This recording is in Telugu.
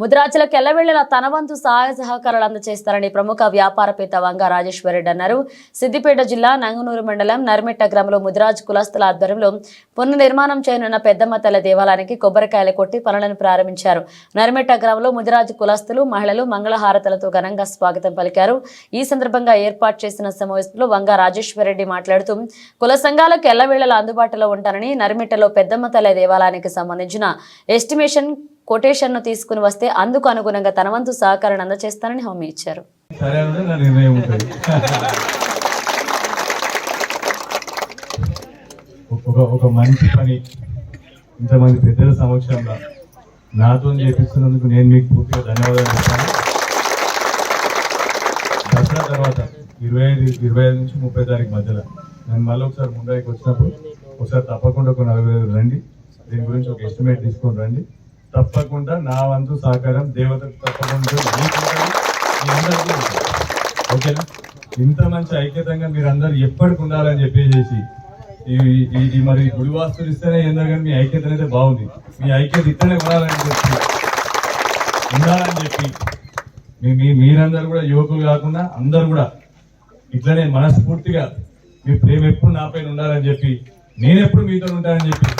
ముద్రాజులకు ఎల్లవెళ్ళేలా తన వంతు సహాయ సహకారాలు అందజేస్తారని ప్రముఖ వ్యాపారపేత వంగ రాజేశ్వరరెడ్డి అన్నారు. సిద్దిపేట జిల్లా నంగనూరు మండలం నర్మిట్ట గ్రామంలో ముద్రాజ్ కులస్తుల ఆధ్వర్యంలో పునర్నిర్మాణం చేయనున్న పెద్దమ్మ తల్లి దేవాలయానికి కొబ్బరికాయలు కొట్టి పనులను ప్రారంభించారు. నర్మిట్ట గ్రామంలో ముదిరాజ్ కులస్తులు మహిళలు మంగళహారతలతో ఘనంగా స్వాగతం పలికారు. ఈ సందర్భంగా ఏర్పాటు చేసిన సమావేశంలో వంగ రాజేశ్వరరెడ్డి మాట్లాడుతూ కుల సంఘాలకు ఎల్లవేళలా అందుబాటులో ఉంటారని నర్మిట్టలో పెద్దమ్మ తల్లి దేవాలయానికి సంబంధించిన ఎస్టిమేషన్ కొటేషన్ను తీసుకుని వస్తే అందుకు అనుగుణంగా తన వంతు సహకారాన్ని అందజేస్తానని హామీ ఇచ్చారు. ఒక ఒక మంచి పని ఇంతమంది పెద్దల సమక్షంలో నాతో చేపిస్తున్నందుకు నేను మీకు పూర్తిగా ధన్యవాదాలు చెప్తాను. దసరా తర్వాత ఇరవై ఐదు ఇరవై ఐదు నుంచి ముప్పై తారీఖు మధ్యలో నేను మళ్ళీ ఒకసారి ముంబైకి వచ్చినప్పుడు ఒకసారి తప్పకుండా ఒక నలభై రండి. దీని గురించి ఒక ఎస్టిమేట్ తీసుకొని రండి. తప్పకుండా నా వంతు సహకారం దేవతకు తప్పకుండా ఓకేనా? ఇంత మంచి ఐక్యతంగా మీరు అందరు ఎప్పటికి ఉండాలని చెప్పేసి ఈ మరి గుడి వాస్తులు ఇస్తేనే ఏందో కానీ మీ ఐక్యత అయితే బాగుంది. మీ ఐక్యత ఇస్తేనే ఉండాలని చెప్పి ఉండాలని చెప్పి మీ మీరందరూ కూడా యువకులు కాకుండా అందరూ కూడా ఇట్లనే మనస్ఫూర్తిగా మీ ప్రేమ ఎప్పుడు నాపైన ఉండాలని చెప్పి నేనెప్పుడు మీతో ఉంటానని చెప్పి